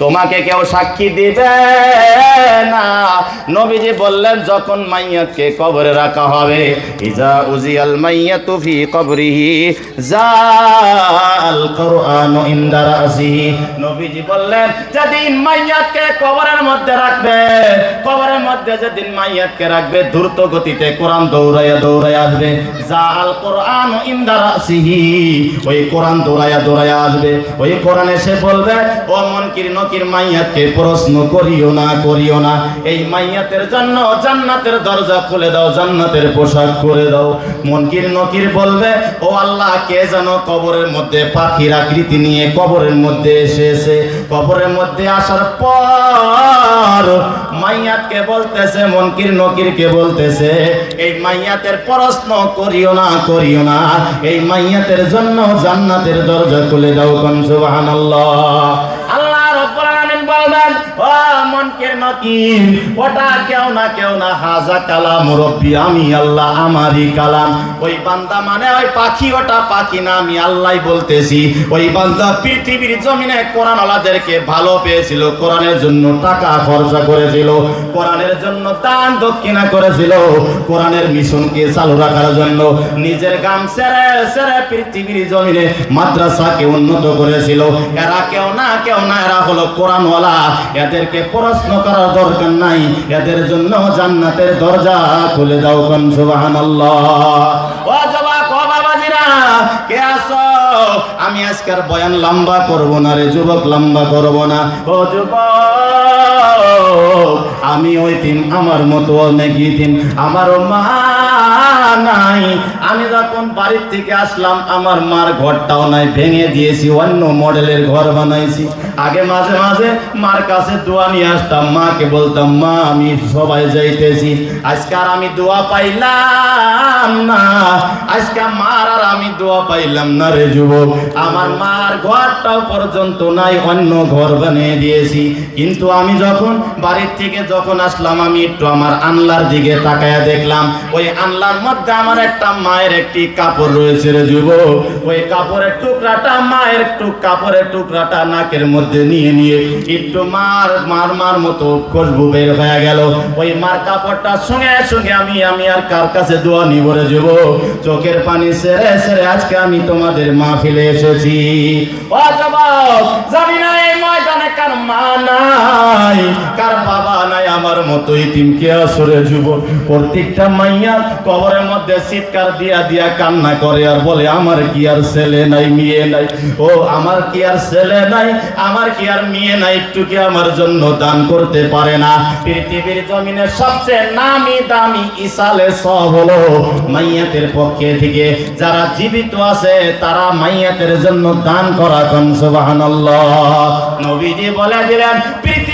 তোমাকে কেউ সাক্ষী দিবে না। নবীজি বললেন, যখন মাইয়াতকে কবরে রাখা হবে, ইজা উজিয়াল মাইয়াতু ফি কবরিহি, জাল কুরআন ইনদা রাসিহি নবীজি বললেন, যেদিন মাইয়াতকে কবরের মধ্যে রাখবে, কবরের মধ্যে যেদিন মাইয়াতকে রাখবে, দ্রুত গতিতে কোরআন দৌড়াইয়া দৌড়াইয়া আসবে। জাল কোরআন ইনদা রাসিহি, ওই কোরআন দৌড়াইয়া দৌড়াইয়া আসবে। ওই কোরআন এসে বলবে, ও মনকির নকির মাইয়াতকে প্রশ্ন করিও না করিও না। এই মাইয়াতের জন্য জান্নাতের দরজা খুলে দাও, জান্নাতের পোশাক করে দাও। মনকির নকির বলবে, ও আল্লাহ, কে যেন কবরের মধ্যে পাখির আকৃতি নিয়ে কবরের মধ্যে এসেছে? কবরের মধ্যে আসার পর মাইয়াতকে বলতেছে, মনকির নকিরকে বলতেছে, এই মাইয়াতের প্রশ্ন করিও না করিও না। এই মাইয়াতের জন্য জান্নাতের দরজা খুলে দাও কোন, সুবহানাল্লাহ। আল্লাহ আলামিন মনকির নকির ওটা কেউ না কেউ না, হাজা কালাম রব্বি আমি আল্লাহ, আমারই কালাম। ওই বান্দা মানে ওই পাখি, ওটা পাখি না, আমি আল্লাহই বলতেছি। ওই বান্দা পৃথিবীর জমিনে কোরআন আলাদেরকে ভালো পেয়েছিল, কোরআনের জন্য টাকা খরচা করেছিল, কোরআনের জন্য দান দক্ষিণা করেছিল, কোরআনের মিশনকে চালু রাখার জন্য নিজের গাম সেরে সেরে পৃথিবীর জমিনে মাদ্রাসাকে উন্নত করেছিল। এরা কেউ না কেউ না, এরা হলো কোরআনওয়ালা। এদেরকে প্রশ্ন করার দরকার নাই। এদের জন্য জান্নাতের দরজা খুলে দাও কোন, সুবহানাল্লাহ। ও জবাক ও বাবাজিরা, কে আসো আমি আজকের বয়ান লম্বা করব না রে যুবক, লম্বা করব না। ও যুবক, আমি ওই দিন আমার মতো অনেক দিন আমারও মা নাই। আমি যখন বাড়ির থেকে আসলাম, আমার মার ঘরটাও নাই, ভেঙে দিয়েছি, অন্য মডেলের ঘর বানাইছি। আগে মাঝে মাঝে মার কাছে দোয়া নিয়ে আসতাম, মাকে বলতাম, মা, আমি সবাই যাইতেছি। আজকে আর আমি দোয়া পাইলাম না। আজকে মার আর আমি দোয়া পাইলাম না রে যুবক। আমার মার ঘরটাও পর্যন্ত নাই, অন্য ঘর বানিয়ে দিয়েছি। কিন্তু আমি যখন বাড়ির থেকে যখন আসলাম, আমি একটু আমার আনলার দিকে তাকায়া দেখলাম। ওই আনলার মধ্যে আমার একটা মায়ের একটি কাপড় রয়েছে রে যুবক ওই কাপড়ের টুকরাটা মায়ের একটু কাপড়ের টুকরাটা নাকের মধ্যে নিয়ে নিয়ে একটু মার মার মার মতো খুশবু বের হয়ে গেল। ওই মার কাপড়টা সঙ্গে সঙ্গে আমি আমি আর কার কাছে দোয়া নিব রে যুবক চোখের পানি সেরে সেরে আজকে আমি তোমাদের মাহফিলে এসেছি। ও যুবক, জানি না এই ময়দানে কার মা নাই, কার বাবা নাই, আমার মতো ইতিম কে আসরে যুবক প্রত্যেকটা মাইয়া কবরের মধ্যে চিৎকার দিয়া দিয়া কান্না করে আর বলে, আমার কি আর ছেলে নাই, মেয়ে নাই? ও, আমার কি আর ছেলে নাই, আমার কি আর মেয়ে নাই, একটু কি আমার জন্য দান করতে পারে না? পৃথিবীর জমিনে সবচেয়ে নামি দামি ইসালে সব হলো মাইয়াতের পক্ষে থেকে। যারা জীবিত আছে, তারা মাইয়াতের জন্য দান করা কোন, সুবহানাল্লাহ। নবীজি বলে দিলেন পৃথিবীর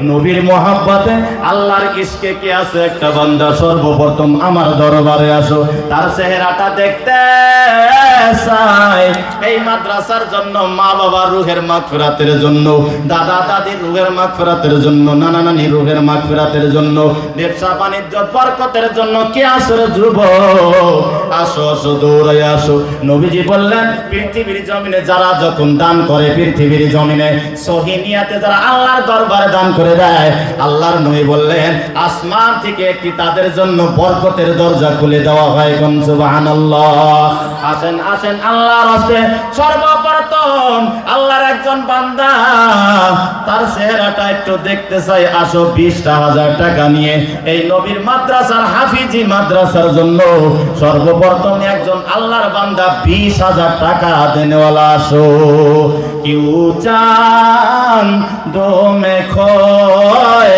নবীর মহাব্বতে আল্লাহর ইশকে কে আছে? একটা বান্দা সর্বপ্রথম আমার দরবারে আসো। তার চেহারাটা দেখতে চাই। এই মাদ্রাসার জন্য মা বাবার রুহের মাগফিরাতের জন্য, দাদা দাদির রুহের মাগফিরাতের জন্য, নানা নানি রুহের মাগফিরাতের জন্য ব্যবসা বাণিজ্য বরকতের জন্য কে আসো রে যুবক আসো আসো দৌড়ে আসো। নবীজি বললেন, পৃথিবীর জমিনে যারা যখন দান করে, পৃথিবীর জমিনে সহিনিয়াতে যারা আল্লাহর দরবারে দান করে দেয়, আল্লাহর নবী বললেন, আসমান থেকে একটি তাদের জন্য বরকতের দরজা খুলে দেওয়া হয়। কোন সুবহানাল্লাহ। আসেন আসেন, আল্লাহর হস্তে বাজান আল্লাহর একজন বান্দা। তার চেহারাটা একটু দেখতে চাই, আসো বিশটা হাজার টাকা নিয়ে। এই নবীর মাদ্রাসার হাফিজি মাদ্রাসার জন্য সর্বপ্রথম একজন আল্লাহর বান্দা বিশ হাজার টাকা দেনেওয়ালা, আসো। কিউ চান দমে খয়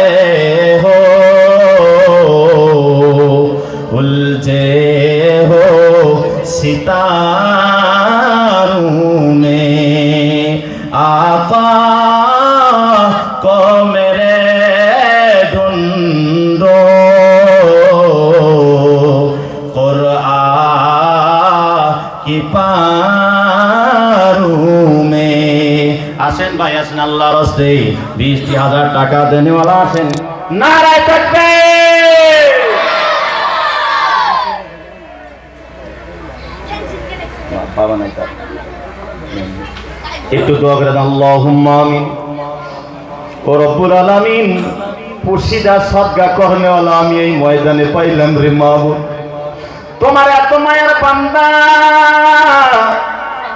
হো উলজে হো, সিতারু। আল্লাহর হস্তে বিশটি হাজার টাকা দেনেওয়ালা আছেন নারায় থাকবে একটু করনেওয়ালা আমি এই ময়দানে পাইলাম রে মাহবুব। তোমার এত মায়ের বান্দা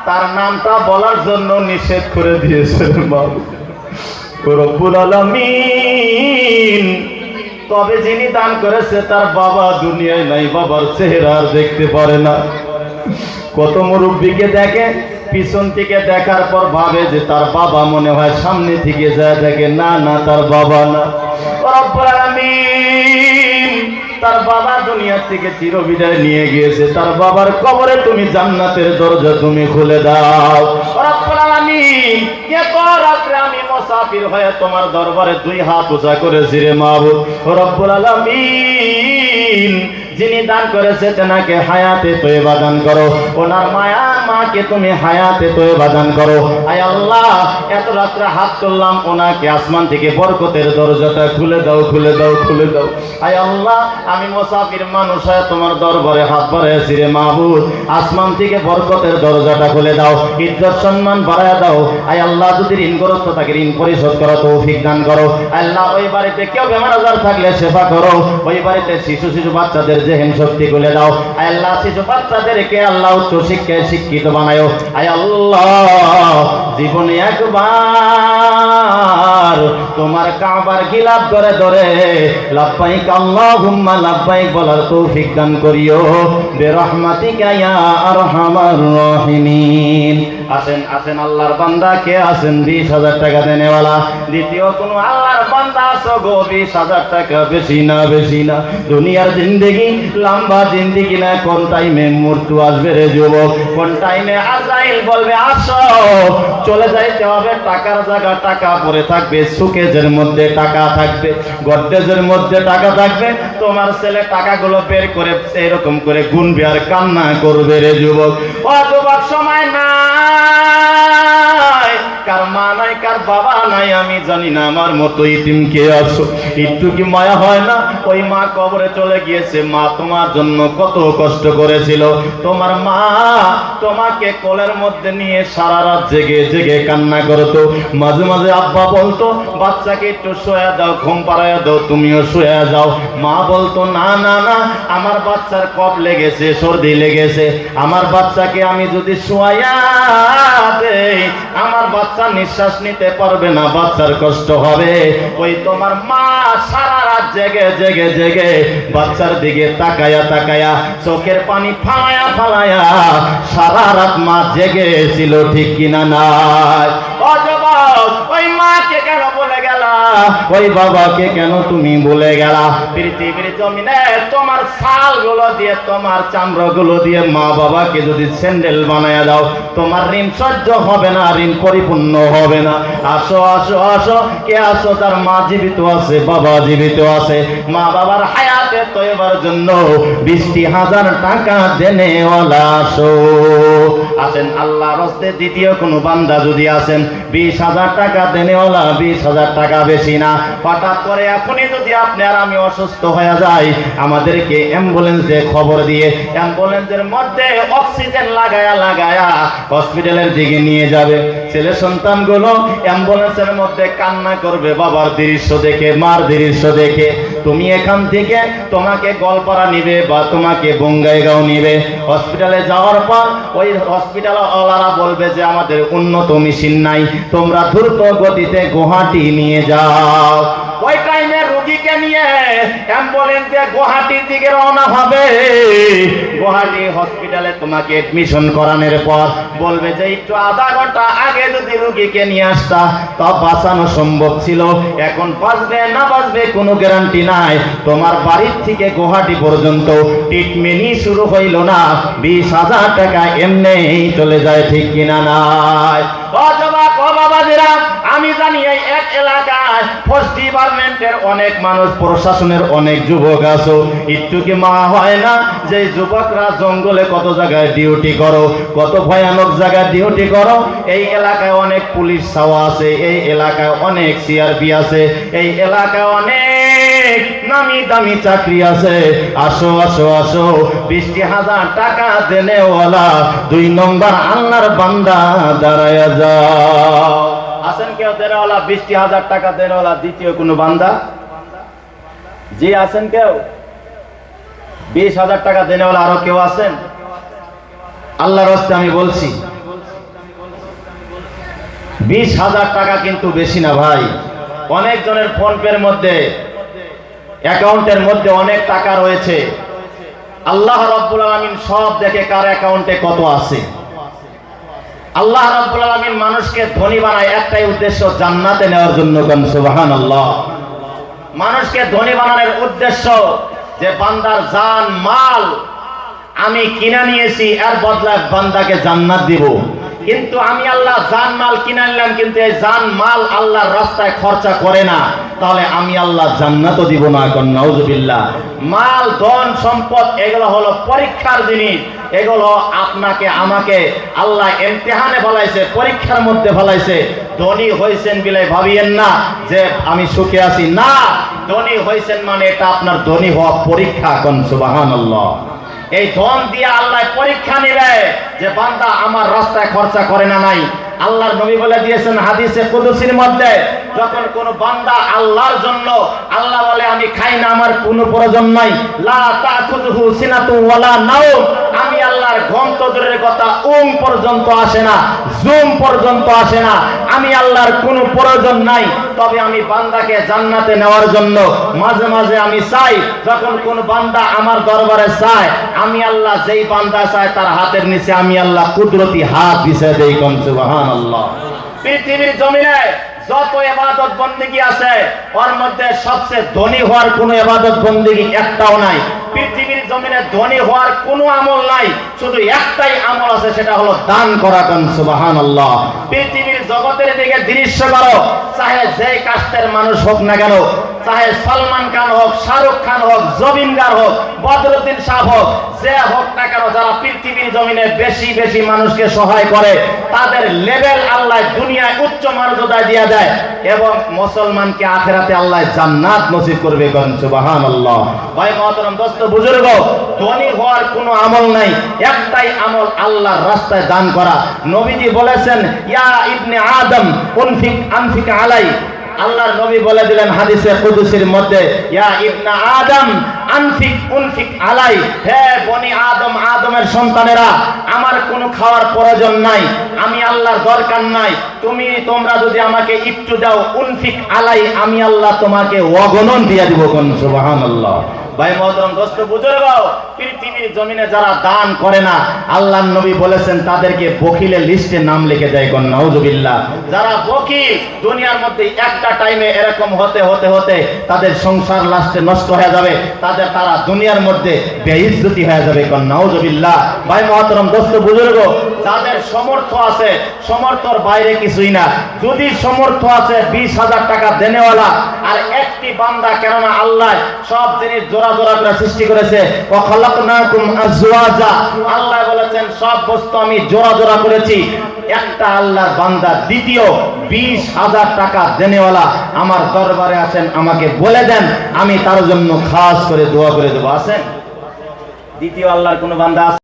তার নামটা বলার জন্য নিষেধ করে দিয়েছে রে মাহবুব রব্বুল তবে যিনি দান করেছে তার বাবা দুনিয়ায় নাই, বাবার চেহারা আর দেখতে পারে না। কত মুরব্বীকে দেখে, পিছন থেকে দেখার পর ভাবে যে তার বাবা মনে হয় সামনে থেকে যায় দেখে, না না, তার বাবা না। তার বাবা দুনিয়া থেকে চিরবিদায় নিয়ে গিয়েছে। তার বাবার কবরে তুমি জান্নাতের দরজা তুমি খুলে দাও। আমি মুসাফির হয়ে তোমার দরবারে দুই হাত উঁচা করেছি রে মাহবুব। রব্বুল আলামিন, যিনি দান করেছে তেনাকে হায়াতে তৈবা দান করো। ওনার মায়া মাকে তুমি হায়াতে তৈবা দান করো। আয় আল্লাহ, এত রাত্রে হাত তুললাম, ওনাকে আসমান থেকে বরকতের দরজাটা খুলে দাও খুলে দাও খুলে দাও। আয় আল্লাহ, আমি মোসাফির মানুষ হয়ে তোমার দরবারে হাত বাড়াইছি রে মাহবুদ আসমান থেকে বরকতের দরজাটা খুলে দাও, ইজ্জত সম্মান বাড়ায় দাও। আয় আল্লাহ, যদি ঋণগ্রস্ত থাকে, ঋণ পরিশোধ করো তৌফিক দান করো। আল্লাহ, ওই বাড়িতে কেউ বেমার আজার থাকলে সেবা করো। ওই বাড়িতে শিশু শিশু বাচ্চাদের জেহেন শক্তি খুলে দাও। আয় আল্লাহ, শিশু বাচ্চাদেরকে আল্লাহ উচ্চ শিক্ষায় শিক্ষিত বানায়ো আয় আল্লাহ। জীবনে একবার তোমার কাবার গিলাপ করে ধরে লাভবাইক আল্লাহুম্মা লাভবাইক বলার তৌফিক দান করিও। বেরহমাতিকা ইয়া আরহামার রাহিমিন। আসেন আসেন, আল্লাহর বান্দা, কে আছেন? বিশ হাজার টাকা দেনেওয়ালা। দ্বিতীয় কোনো আল্লাহর বান্দা আছো গো? বিশ হাজার টাকা বেশি না বেশি না। দুনিয়ার জিন্দেগি, লম্বা জিন্দেগি না। কোন টাইমে মৃত্যু আসবে রে যুবক? কোন টাইমে আজাইল বলবে, আসো। চলে যাইতে হবে টাকার জায়গা টাকা পরে থাকবে, সুকেজের মধ্যে টাকা থাকবে গড্ডেজের মধ্যে টাকা থাকবে, তোমার ছেলে টাকাগুলো বের করে এরকম করে গুনবে আর কান্না করবে রে যুবক। অযুবক সময় নাই। কার মা নাই, কার বাবা নাই, আমি জানি না, আমার মতো ইতিম কে আছো? একটু কি মায়া হয় না? ওই মা কবরে চলে গিয়েছে। মা তোমার জন্য কত কষ্ট করেছিল। তোমার মা তোমাকে কোলের মধ্যে নিয়ে সারা রাত জেগে জেগে কান্না করতো। মাঝে মাঝে আব্বা বলতো, বাচ্চাকে একটু শোয়া দাও, ঘুম পাড়ায় দাও, তুমিও শোয়া যাও। মা বলতো, না না না, আমার বাচ্চার কপ লেগেছে, সর্দি লেগেছে। আমার বাচ্চাকে আমি যদি শোয়া দেই, আমার বাচ্চা নিঃশ্বাস নিতে পারবে না, বাচ্চার কষ্ট হবে। ওই তোমার মা সারা রাত জেগে জেগে জেগে বাচ্চার দিকে তাকায়া তাকায়া চোখের পানি ফালায়া ফালায়া সারা রাত মা জেগে ছিল ঠিক কিনা নাই ও যুবক, ওই মাকে কেন বলে গেলা ওই বাবাকে কেন তুমি বলে গেলা? পৃথিবীর জমিনে তোমার ছালগুলো দিয়ে, তোমার চামড়া গুলো দিয়ে মা বাবাকে যদি স্যান্ডেল বানায় দাও, তোমার ঋণ সহ্য হবে না, ঋণ পরিপূর্ণ হবে না। আসো আসো আসো, কে আসো? তার মা জীবিত আছে, বাবা জীবিত আছে। মা বাবার হায়াতে তৈবার জন্য বিশটি হাজার টাকা দেনেওয়ালা আসো। আসেন আল্লাহ রস্তে দ্বিতীয় কোনো বান্দা যদি আসেন বিশ হাজার টাকা দেনেওয়ালা বিশ হাজার টাকা বেশি না। হঠাৎ করে এখনই যদি আপনি আর আমি অসুস্থ হয়ে যাই, আমাদেরকে অ্যাম্বুলেন্সে খবর দিয়ে, অ্যাম্বুলেন্সের মধ্যে অক্সিজেন লাগায়া লাগায়া হসপিটালের দিকে নিয়ে যাবে। ছেলে সন্তানগুলো অ্যাম্বুলেন্সের মধ্যে কান্না করবে, বাবার দৃশ্য দেখে, মার দৃশ্য দেখে, তুমি এখান থেকে তোমাকে গলপাড়া নিবে বা তোমাকে বঙ্গাইগাঁও নিবে। হসপিটালে যাওয়ার পর ওই হসপিটাল ওলারা বলবে যে, আমাদের উন্নত মেশিন নাই, তোমরা দ্রুত গতিতে গুহাটি নিয়ে যাও। নিয়ে অ্যাম্বুলেন্স গুয়াহাটির দিকে রওনা হবে। গুয়াহাটি হসপিটালে তোমাকে এডমিশন করানোর পর বলবে যে, একটু আধা ঘণ্টা আগে যদি রোগীকে নিয়ে আসতা, তা বাঁচানো সম্ভব ছিল। এখন বাঁচবে না বাঁচবে কোনো গ্যারান্টি নাই। তোমার বাড়ির থেকে গুয়াহাটি পর্যন্ত ট্রিটমেন্টই শুরু হইল না। বিশ হাজার টাকা এমনি চলে যায়, ঠিক কিনা নাই? ও বাবাজিরা আমি জানি এই এক এলাকায় ফোর্স ডিপার্টমেন্টের অনেক মানুষ, প্রশাসনের অনেক যুবক আছো। একটু কি মা হয় না? যে যুবকরা জঙ্গলে কত জায়গায় ডিউটি করো, কত ভয়ানক জায়গায় ডিউটি করো? এই এলাকায় অনেক পুলিশ ছাওয়া আছে, এই এলাকায় অনেক সিআরপি আছে, এই এলাকায় অনেক নামি দামি চাকরি আছে। আসো আসো আসো বৃষ্টি হাজার টাকা দেনেওয়ালা দুই নম্বর আল্লাহর বান্দা দাঁড়ায়া যাও। আছেন কেউ? দেনেওয়ালা বৃষ্টি হাজার টাকা দেনেওয়ালা দ্বিতীয় কোনো বান্দা? জি, আছেন কেউ? বিশ হাজার টাকা দেনেওয়ালা আরও কেউ আছেন? আল্লাহর হস্তে আমি বলছি। বিশ হাজার টাকা কিন্তু বেশি না ভাই। অনেক জনের ফোন পের মধ্যে, অ্যাকাউন্টের মধ্যে অনেক টাকা রয়েছে। আল্লাহ রব্বুল আলমিন সব দেখে কার অ্যাকাউন্টে কত আছে। আল্লাহ রাব্বুল আলামিন মানুষকে ধনী বানায় একটাই উদ্দেশ্য, জান্নাতে নেওয়ার জন্য কান? সুবাহান আল্লাহ মানুষকে ধনী বানানোর উদ্দেশ্য যে বান্দার জান, মাল আমি কিনা নিয়েছি, এর বদলায় বান্দাকে জান্নাত দিব। কিন্তু আমি আল্লাহ জান মাল কিনে নিলাম কিন্তু এই জান মাল আল্লাহর রাস্তায় খরচা করে না। তাহলে আমি আল্লাহ জান্নাতও দিব না এখন, নাউজুবিল্লাহ। মাল, ধন, সম্পদ, এগুলো হলো পরীক্ষার জিনিস। এগুলো আপনাকে, আমাকে আল্লাহ এমতেহানে ফলাইছে, পরীক্ষার মধ্যে ফলাইছে। ধনী হয়েছেন বিলে ভাবিয়েন না যে আমি সুখে আছি। না, ধনী হয়েছেন মানে এটা আপনার ধনী হওয়া পরীক্ষা কোন সুবাহান আল্লাহ এই ধন দিয়ে আল্লাহ পরীক্ষা নেবে যে বান্দা আমার রাস্তায় খরচা করে না নাই। আল্লাহর নবী বলে দিয়েছেন হাদিসে কুদুসির মধ্যে, যখন কোন বান্দা আল্লাহর জন্য, আল্লাহ বলে, আমি খাই না, আমার কোনো প্রয়োজন নাই। লা তাখুযুহু সিনাতু ওয়ালা নাওম। আমি আল্লাহর ঘুম তো দূরের কথা উম পর্যন্ত আসে না, জুম পর্যন্ত আসে না। আমি আল্লাহর কোনো প্রয়োজন নাই, তবে আমি বান্দাকে জান্নাতে নেওয়ার জন্য মাঝে মাঝে আমি চাই, যখন কোন বান্দা আমার দরবারে চায়, আমি আল্লাহ যেই বান্দা চায় তার হাতের নিচে আমি আল্লাহ কুদরতি হাত বিছিয়ে দেই কম সুবহান আল্লাহ পৃথিবীর জমিনে যত এবাদত বন্দিগি আছে, ওর মধ্যে সবচেয়ে ধনী হওয়ার কোনো এবাদত বন্দিগি একটাও নাই। পৃথিবীর জমিনে ধনী হওয়ার কোনো আমল নাই, শুধু একটাই আমল আছে, সেটা হলো দান করা কান সুবাহান আল্লাহ পৃথিবীর জগতের দিকে দৃশ্য করো। চাহে যে কাস্টের মানুষ হোক না কেন চাহে সলমান খান হোক, শাহরুখ খান হোক জবিন গার হোক, বদরুদ্দিন শাহ হোক, যে হোক না কেন, যারা পৃথিবীর জমিনে বেশি বেশি মানুষকে সহায় করে, তাদের লেভেল আল্লাহ দুনিয়ায় উচ্চ মর্যাদায় দিয়া দেয় এবং মুসলমানকে আখেরাতে আল্লাহ জান্নাত নসিব করবে করেন সুবাহান আল্লাহ ভাই মহতরম, দোস্ত, বুজুর্গ, ধনী হওয়ার কোনো আমল নাই, একটাই আমল আল্লাহর রাস্তায় দান করা। নবীজি বলেছেন, ইয়া ইবনে আদম, উনফিক, আনফিক আলাই আল্লাহর নবী বলে দিলেন হাদিসে কুদুসির মধ্যে, ইয়া ইবনা আদম, আনফিক, উনফিক আলাই, হে বনি আদম, আদমের সন্তানেরা, আমার কোনো খাওয়ার প্রয়োজন নাই, আমি আল্লাহর দরকার নাই, তুমি, তোমরা যদি আমাকে একটু দাও, উনফিক আলাই, আমি আল্লাহ তোমাকে অগণন দিয়ে দিব কোন, সুবহানাল্লাহ। ভাই মহতরম দোস্ত, বুজুর্গ, পৃথিবীর জমিনে যারা দান করে না, আল্লাহর নবী বলেছেন তাদেরকে বকিলের লিস্টে নাম লিখে দেয় কোন নাউজুবিল্লাহ। যারা বকিল দুনিয়ার মধ্যে একটা টাইমে এরকম হতে হতে হতে তাদের সংসার লাস্টে নষ্ট হয়ে যাবে, তাদের তারা দুনিয়ার মধ্যে বেইজ্জতি হয়ে যাবে কোন নাউজুবিল্লাহ। ভাই মহতরম দোস্ত, বুজুর্গ, যাদের সমর্থ আছে, সমর্থর বাইরে কিছুই না। যদি সমর্থ আছে, বিশ হাজার টাকা দেনেওয়ালা, আর একটি বান্দা কেননা আল্লাহ সব জিনিস জোড়া করেছে। একটা বান্দা, দ্বিতীয় বিশ হাজার টাকা আমার দরবারে আছেন আমাকে বলে দেন, আমি তার জন্য খাস করে দোয়া করে দেবো। আসেন? দ্বিতীয় আল্লাহর কোনো বান্দা?